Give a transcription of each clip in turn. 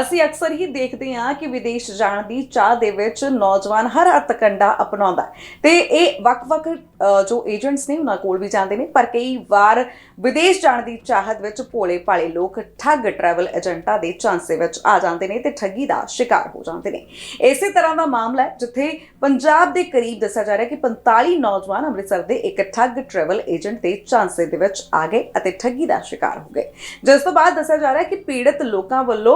ਅਸੀਂ ਅਕਸਰ ਹੀ ਦੇਖਦੇ ਹਾਂ ਕਿ ਵਿਦੇਸ਼ ਜਾਣ ਦੀ ਚਾਹ ਦੇ ਵਿੱਚ ਨੌਜਵਾਨ ਹਰ ਹੱਥਕੰਡਾ ਅਪਣਾਉਂਦਾ ਹੈ। ਤੇ ਇਹ ਵੱਖ-ਵੱਖ ਜੋ ਏਜੰਟਸ ਨੇ ਉਹਨਾਂ ਕੋਲ ਵੀ ਜਾਂਦੇ ਨੇ, ਪਰ ਕਈ ਵਾਰ ਵਿਦੇਸ਼ ਜਾਣ ਦੀ ਚਾਹਤ ਵਿੱਚ ਭੋਲੇ ਭਾਲੇ ਲੋਕ ਠੱਗ ਟਰੈਵਲ ਏਜੰਟਾਂ ਦੇ ਝਾਂਸੇ ਵਿੱਚ ਆ ਜਾਂਦੇ ਨੇ ਤੇ ਠੱਗੀ ਦਾ ਸ਼ਿਕਾਰ ਹੋ ਜਾਂਦੇ ਨੇ। ਇਸੇ ਤਰ੍ਹਾਂ ਦਾ ਮਾਮਲਾ ਹੈ, ਜਿੱਥੇ ਪੰਜਾਬ ਦੇ ਕਰੀਬ ਦੱਸਿਆ ਜਾ ਰਿਹਾ ਕਿ 45 ਨੌਜਵਾਨ ਅੰਮ੍ਰਿਤਸਰ ਦੇ ਇੱਕ ਠੱਗ ਟਰੈਵਲ ਏਜੰਟ ਦੇ ਝਾਂਸੇ ਦੇ ਵਿੱਚ ਆ ਗਏ ਅਤੇ ਠੱਗੀ ਦਾ ਸ਼ਿਕਾਰ ਹੋ ਗਏ। ਜਿਸ ਤੋਂ ਬਾਅਦ ਦੱਸਿਆ ਜਾ ਰਿਹਾ ਕਿ ਪੀੜਤ ਲੋਕਾਂ ਵੱਲੋਂ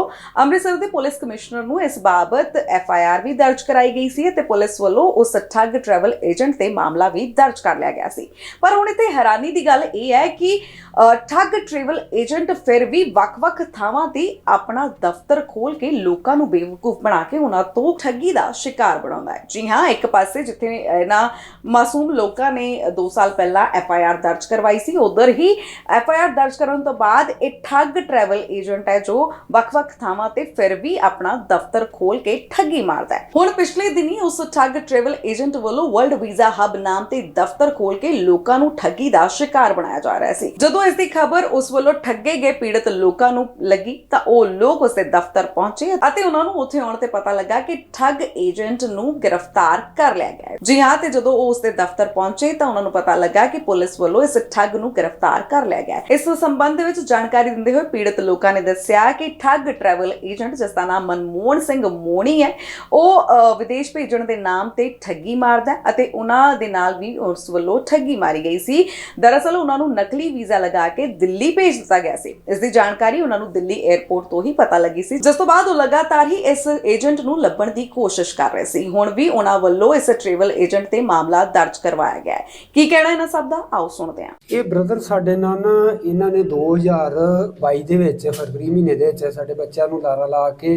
ਅੰਮ੍ਰਿਤਸਰ ਦੇ ਪੁਲਿਸ ਕਮਿਸ਼ਨਰ ਨੂੰ ਇਸ ਬਾਬਤ ਐਫ ਆਈ ਆਰ ਵੀ ਦਰਜ ਕਰਾਈ ਗਈ ਸੀ ਤੇ ਪੁਲਿਸ ਵੱਲੋਂ ਉਸ ਠੱਗ ਟਰੈਵਲ ਏਜੰਟ ਤੇ ਮਾਮਲਾ ਵੀ ਦਰਜ ਕਰ ਲਿਆ ਗਿਆ ਸੀ। ਪਰ ਹੁਣ ਇੱਥੇ ਹੈਰਾਨੀ ਦੀ ਗੱਲ ਇਹ ਹੈ ਕਿ ਠੱਗ ਟ੍ਰੈਵਲ ਏਜੰਟ ਫਿਰ ਵੀ ਵੱਖ-ਵੱਖ ਥਾਵਾਂ ਤੇ ਆਪਣਾ ਦਫ਼ਤਰ ਖੋਲ ਕੇ ਲੋਕਾਂ ਨੂੰ ਬੇਵਕੂਫ ਬਣਾ ਕੇ ਉਹਨਾਂ ਤੋਂ ਠੱਗੀ ਦਾ ਸ਼ਿਕਾਰ ਬਣਾਉਂਦਾ ਹੈ। ਜੀ ਹਾਂ, ਇੱਕ ਪਾਸੇ ਜਿੱਥੇ ਇਹਨਾਂ ਮਾਸੂਮ ਲੋਕਾਂ ਨੇ 2 ਸਾਲ ਪਹਿਲਾਂ ਐਫ ਆਈ ਆਰ ਦਰਜ ਕਰਵਾਈ ਸੀ, ਉਧਰ ਹੀ ਐਫ ਆਈ ਆਰ ਦਰਜ ਕਰਨ ਤੋਂ ਬਾਅਦ ਇਹ ਠੱਗ ਟਰੈਵਲ ਏਜੰਟ ਹੈ ਜੋ ਵੱਖ-ਵੱਖ ਥਾਵਾਂ ਤੇ ਫਿਰ ਵੀ ਆਪਣਾ ਦਫ਼ਤਰ ਖੋਲ ਕੇ ਠੱਗੀ ਮਾਰਦਾ ਹੈ। ਹੁਣ ਪਿਛਲੇ ਦਿਨੀ ਉਸ ਠੱਗ ਟਰੈਵਲ ਏਜੰਟ ਵੱਲੋਂ ਵਰਲਡ ਵੀਜ਼ਾ ਹੱਬ ਨਾਮ ਤੇ ਦਫ਼ਤਰ ਖੋਲ ਕੇ ਲੋਕਾਂ ਨੂੰ ਠੱਗੀ ਦਾ ਸ਼ਿਕਾਰ ਬਣਾਇਆ ਜਾ ਰਿਹਾ ਸੀ। ਜਦੋਂ ਇਸ ਦੀ ਖਬਰ ਉਸ ਵੱਲੋਂ ਠੱਗੇ ਗਏ ਪੀੜਤ ਲੋਕਾਂ ਨੂੰ ਲੱਗੀ ਤਾਂ ਉਹ ਲੋਕ ਉਸ ਦੇ ਦਫ਼ਤਰ ਪਹੁੰਚੇ ਅਤੇ ਉਹਨਾਂ ਨੂੰ ਉੱਥੇ ਆਉਣ ਤੇ ਪਤਾ ਲੱਗਾ ਕਿ ਠੱਗ ਏਜੰਟ ਨੂੰ ਗ੍ਰਿਫਤਾਰ ਕਰ ਲਿਆ ਗਿਆ ਹੈ। ਜੀ ਹਾਂ ਤੇ ਜਦੋਂ ਉਹ ਉਸ ਦੇ ਦਫ਼ਤਰ ਪਹੁੰਚੇ ਤਾਂ ਉਹਨਾਂ ਨੂੰ ਪਤਾ ਲੱਗਾ ਕਿ ਪੁਲਿਸ ਵੱਲੋਂ ਇਸ ਠੱਗ ਨੂੰ ਗ੍ਰਿਫਤਾਰ ਕਰ ਲਿਆ ਗਿਆ ਹੈ। ਇਸ ਸੰਬੰਧ ਵਿੱਚ ਜਾਣਕਾਰੀ ਦਿੰਦੇ ਹੋਏ ਪੀੜਤ ਲੋਕਾਂ ਨੇ ਦੱਸਿਆ ਕਿ ਠੱਗ ਟਰੈਵਲ ਏਜੰਟ ਜਿਸ ਦਾ ਨਾਮ ਮਨਮੋਹਨ ਸਿੰਘ ਮੋਣੀ ਹੈ ਉਹ ਅ, ਵਿਦੇਸ਼ ਭੇਜਣ ਦੇ ਨਾਮ ਤੇ ਠੱਗੀ ਮਾਰਦਾ ਅਤੇ ਉਹਨਾਂ ਦੇ ਨਾਲ ਵੀ ਉਸ ਵੱਲੋਂ ਠੱਗੀ ਮਾਰੀ ਗਈ ਸੀ। ਦਰਅਸਲ ਉਹਨਾਂ ਨੂੰ ਨਕਲੀ ਵੀਜ਼ਾ ਲਗਾ ਕੇ ਦਿੱਲੀ ਭੇਜ ਦਿੱਤਾ ਗਿਆ ਸੀ। ਇਸ ਦੀ ਜਾਣਕਾਰੀ ਉਹਨਾਂ ਨੂੰ ਦਿੱਲੀ 에ਅਰਪੋਰਟ ਤੋਂ ਹੀ ਪਤਾ ਲੱਗੀ ਸੀ। ਜਿਸ ਤੋਂ ਬਾਅਦ ਉਹ ਲਗਾਤਾਰ ਹੀ ਇਸ ਏਜੰਟ ਨੂੰ ਲੱਭਣ ਦੀ ਕੋਸ਼ਿਸ਼ ਕਰ ਰਹੇ ਸੀ। ਹੁਣ ਵੀ ਉਹਨਾਂ ਵੱਲੋਂ ਇਸ ਟ੍ਰੈਵਲ ਏਜੰਟ ਤੇ ਮਾਮਲਾ ਦਰਜ ਕਰਵਾਇਆ ਗਿਆ ਹੈ। ਕੀ ਕਹਿਣਾ ਇਹਨਾਂ ਸਭ ਦਾ? ਆਓ ਸੁਣਦੇ ਹਾਂ। ਇਹ ਬ੍ਰਦਰ ਸਾਡੇ ਨਾਲ ਨਾ ਇਹਨਾਂ ਨੇ 2022 ਦੇ ਵਿੱਚ ਫਰਵਰੀ ਮਹੀਨੇ ਦੇ ਵਿੱਚ ਸਾਡੇ ਬੱਚਿਆਂ ਨੂੰ ਲਾਰਾ ਲਾ ਕੇ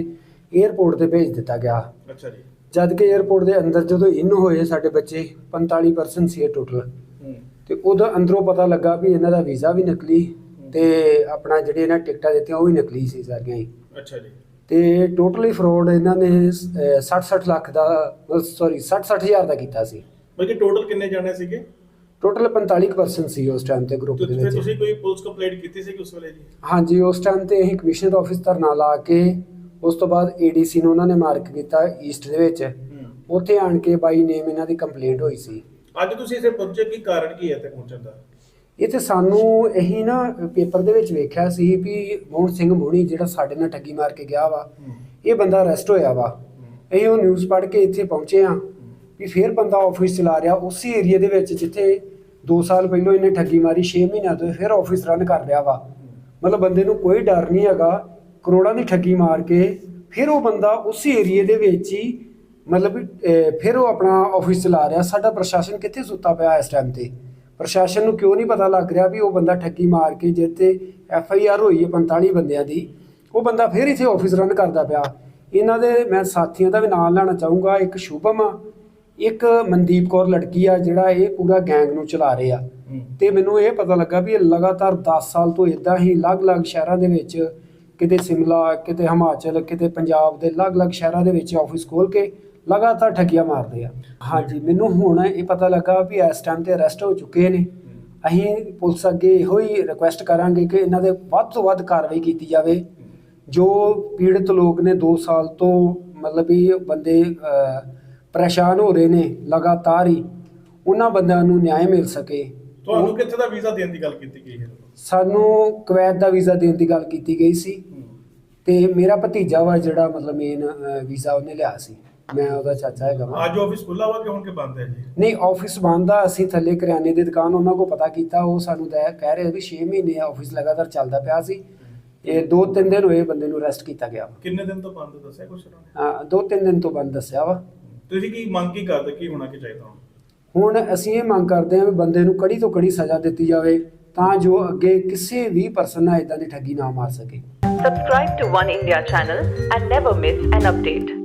에어ਪੋਰਟ ਤੇ ਭੇਜ ਦਿੱਤਾ ਗਿਆ। ਅੱਛਾ ਜੀ। ਜਦ ਕਿ 에어ਪੋਰਟ ਦੇ ਅੰਦਰ ਜਦੋਂ ਇਨ ਹੋਏ ਸਾਡੇ ਬੱਚੇ 45% ਸੀ ਟੋਟਲ ਤੇ ਉਹਦਾ ਅੰਦਰੋਂ ਪਤਾ ਲੱਗਾ ਵੀ ਇਹਨਾਂ ਦਾ ਵੀਜ਼ਾ ਵੀ ਨਕਲੀ ਤੇ ਆਪਣਾ ਜਿਹੜੇ ਇਹਨਾਂ ਟਿਕਟਾਂ ਦਿੱਤੀਆਂ ਉਹ ਵੀ ਨਕਲੀ ਸੀ ਸਾਰੀਆਂ ਹੀ। ਅੱਛਾ ਜੀ। ਤੇ ਟੋਟਲੀ ਫਰਾਡ ਇਹਨਾਂ ਨੇ 60-60 ਲੱਖ ਦਾ ਸੌਰੀ 60-60 ਹਜ਼ਾਰ ਦਾ ਕੀਤਾ ਸੀ। ਬਲਕਿ ਟੋਟਲ ਕਿੰਨੇ ਜਾਣੇ ਸੀਗੇ? ਟੋਟਲ 45% ਸੀ ਉਸ ਟਾਈਮ ਤੇ ਗਰੁੱਪ ਦੇ ਵਿੱਚ। ਤੁਸੀਂ ਕੋਈ ਪੁਲਿਸ ਕੰਪਲੇਂਟ ਕੀਤੀ ਸੀ ਕਿ ਉਸ ਵੇਲੇ ਜੀ? ਹਾਂਜੀ ਉਸ ਟਾਈਮ ਤੇ ਅਸੀਂ ਕਮਿਸ਼ਨਰ ਆਫਿਸ ਧਰਨਾ ਲਾ ਕੇ ਉਸ ਤੋਂ ਬਾਅਦ ਏਡੀਸੀ ਨੂੰ ਉਹਨਾਂ ਨੇ ਮਾਰਕ ਕੀਤਾ ਈਸਟ ਦੇ ਵਿੱਚ। ਉੱਥੇ ਆਣ ਕੇ ਬਾਈ ਨੇਮ ਇਹਨਾਂ ਦੀ ਕੰਪਲੇਂਟ ਹੋਈ ਸੀ। ਅੱਜ ਤੁਸੀਂ ਇੱਥੇ ਪਹੁੰਚੇ ਕੀ ਕਾਰਨ ਕੀ ਹੈ ਇੱਥੇ ਪਹੁੰਚਣ ਦਾ? ਇੱਥੇ ਸਾਨੂੰ ਇਹੀ ਨਾ ਪੇਪਰ ਦੇ ਵਿੱਚ ਵੇਖਿਆ ਸੀ ਵੀ ਮੋਹਨ ਸਿੰਘ ਮੋਹਣੀ ਜਿਹੜਾ ਸਾਡੇ ਨਾਲ ਠੱਗੀ ਮਾਰ ਕੇ ਗਿਆ ਵਾ ਇਹ ਬੰਦਾ ਅਰੈਸਟ ਹੋਇਆ ਵਾ। ਅਸੀਂ ਉਹ ਨਿਊਜ਼ ਪੜ੍ਹ ਕੇ ਇੱਥੇ ਪਹੁੰਚੇ ਆ ਵੀ ਫਿਰ ਬੰਦਾ ਆਫਿਸ ਚਲਾ ਰਿਹਾ। ਉਸੇ ਏਰੀਆ ਦੇ ਵਿੱਚ ਜਿੱਥੇ 2 ਸਾਲ ਪਹਿਲਾਂ ਇਹਨੇ ਠੱਗੀ ਮਾਰੀ 6 ਮਹੀਨਿਆਂ ਤੋਂ ਫਿਰ ਆਫਿਸ ਰਨ ਕਰ ਰਿਹਾ ਵਾ। ਮਤਲਬ ਬੰਦੇ ਨੂੰ ਕੋਈ ਡਰ ਨਹੀਂ ਹੈਗਾ। ਕਰੋੜਾਂ ਦੀ ਠੱਗੀ ਮਾਰ ਕੇ ਫਿਰ ਉਹ ਬੰਦਾ ਉਸੇ ਏਰੀਆ ਦੇ ਵਿੱਚ ਹੀ ਮਤਲਬ ਵੀ, ਅਹ, ਫਿਰ ਉਹ ਆਪਣਾ ਆਫਿਸ ਚਲਾ ਰਿਹਾ। ਸਾਡਾ ਪ੍ਰਸ਼ਾਸਨ ਕਿੱਥੇ ਸੁੱਤਾ ਪਿਆ ਇਸ ਟਾਈਮ ਤੇ? ਪ੍ਰਸ਼ਾਸਨ ਨੂੰ ਕਿਉਂ ਨਹੀਂ ਪਤਾ ਲੱਗ ਰਿਹਾ ਵੀ ਉਹ ਬੰਦਾ ਠੱਗੀ ਮਾਰ ਕੇ ਜਿੱਤੇ ਐਫ ਆਈ ਆਰ ਹੋਈ ਹੈ 45 ਬੰਦਿਆਂ ਦੀ ਉਹ ਬੰਦਾ ਫਿਰ ਇੱਥੇ ਆਫਿਸ ਰਨ ਕਰਦਾ ਪਿਆ। ਇਹਨਾਂ ਦੇ ਮੈਂ ਸਾਥੀਆਂ ਦਾ ਵੀ ਨਾਮ ਲੈਣਾ ਚਾਹੂੰਗਾ। ਇੱਕ ਸ਼ੁਭਮ ਆ ਇੱਕ ਮਨਦੀਪ ਕੌਰ ਲੜਕੀ ਆ ਜਿਹੜਾ ਇਹ ਪੂਰਾ ਗੈਂਗ ਨੂੰ ਚਲਾ ਰਹੇ ਆ। ਤੇ ਮੈਨੂੰ ਇਹ ਪਤਾ ਲੱਗਾ ਵੀ ਇਹ ਲਗਾਤਾਰ 10 ਸਾਲ ਤੋਂ ਇਦਾਂ ਹੀ ਅਲੱਗ-ਅਲੱਗ ਸ਼ਹਿਰਾਂ ਦੇ ਵਿੱਚ ਕਿਤੇ ਸਿਮਲਾ ਕਿਤੇ ਹਿਮਾਚਲ ਕਿਤੇ ਪੰਜਾਬ ਦੇ ਅਲੱਗ-ਅਲੱਗ ਸ਼ਹਿਰਾਂ ਦੇ ਵਿੱਚ ਆਫਿਸ ਖੋਲ ਕੇ ਲਗਾਤਾਰ ਠੱਗੀਆਂ ਮਾਰਦੇ ਆ। ਹਾਂਜੀ ਮੈਨੂੰ ਹੁਣ ਇਹ ਪਤਾ ਲੱਗਾ ਵੀ ਇਸ ਟਾਈਮ ਤੇ ਅਰੈਸਟ ਹੋ ਚੁੱਕੇ ਨੇ। ਅਸੀਂ ਪੁਲਿਸ ਅੱਗੇ ਇਹੋ ਹੀ ਰਿਕੁਐਸਟ ਕਰਾਂਗੇ ਕਿ ਇਹਨਾਂ ਦੇ ਵੱਧ ਤੋਂ ਵੱਧ ਕਾਰਵਾਈ ਕੀਤੀ ਜਾਵੇ। ਜੋ ਪੀੜਤ ਲੋਕ ਨੇ 2 ਸਾਲ ਤੋਂ ਮਤਲਬ ਵੀ ਬੰਦੇ ਪਰੇਸ਼ਾਨ ਹੋ ਰਹੇ ਨੇ ਲਗਾਤਾਰ ਹੀ ਉਹਨਾਂ ਬੰਦਿਆਂ ਨੂੰ ਨਿਆਂ ਮਿਲ ਸਕੇ। ਤੁਹਾਨੂੰ ਕਿੱਥੇ ਦਾ ਵੀਜ਼ਾ ਦੇਣ ਦੀ ਗੱਲ ਕੀਤੀ ਗਈ ਹੈ? ਸਾਨੂੰ ਕੁਵੈਤ ਦਾ ਵੀਜ਼ਾ ਦੇਣ ਦੀ ਗੱਲ ਕੀਤੀ ਗਈ ਸੀ। ਤੇ ਮੇਰਾ ਭਤੀਜਾ ਵਾ ਜਿਹੜਾ ਮਤਲਬ ਮੇਨ ਵੀਜ਼ਾ ਉਹਨੇ ਲਿਆ ਸੀ। ਮੈਂ ਉਹਦਾ ਚਾਚਾ ਹੈਗਾ ਵਾ। ਅੱਜ ਆਫਿਸ ਖੁੱਲਾ ਵਾ ਕਿ ਹੁਣ ਕਿ ਬੰਦ ਹੈ ਜੀ? ਨਹੀਂ ਆਫਿਸ ਬੰਦ ਆ ਅਸੀਂ ਥੱਲੇ ਕਰਿਆਨੇ ਦੀ ਦੁਕਾਨ ਉਹਨਾਂ ਕੋ ਪਤਾ ਕੀਤਾ ਉਹ ਸਾਨੂੰ ਤਾਂ ਇਹ ਕਹਿ ਰਹੇ ਵੀ 6 ਮਹੀਨੇ ਆਫਿਸ ਲਗਾਤਾਰ ਚੱਲਦਾ ਪਿਆ ਸੀ। ਇਹ ਦੋ ਤਿੰਨ ਦਿਨ ਹੋਏ ਬੰਦੇ ਨੂੰ ਅਰੈਸਟ ਕੀਤਾ ਗਿਆ ਵਾ। ਕਿੰਨੇ ਦਿਨ ਤੋਂ ਬੰਦ ਦੱਸਿਆ ਕੁਛ ਉਹਨਾਂ ਨੇ? ਹਾਂ, ਦੋ ਤਿੰਨ ਦਿਨ ਤੋਂ ਬੰਦ ਦੱਸਿਆ ਵਾ। ਤੁਸੀਂ ਕੀ ਮੰਗ ਕੀ ਕਰਦੇ ਕੀ ਹੋਣਾ ਕੀ ਚਾਹੀਦਾ ਹੁਣ? ਹੁਣ ਅਸੀਂ ਇਹ ਮੰਗ ਕਰਦੇ ਹਾਂ ਵੀ ਬੰਦੇ ਨੂੰ ਕੜੀ ਤੋਂ ਕੜੀ ਸਜ਼ਾ ਦਿੱਤੀ ਜਾਵੇ ਤਾਂ ਜੋ ਅੱਗੇ ਕਿਸੇ ਵੀ ਪਰਸਨ ਨਾਲ ਇਦਾਂ ਦੀ ਠੱਗੀ ਨਾ ਮਾਰ ਸਕੇ। Subscribe to One India channel and never miss an update.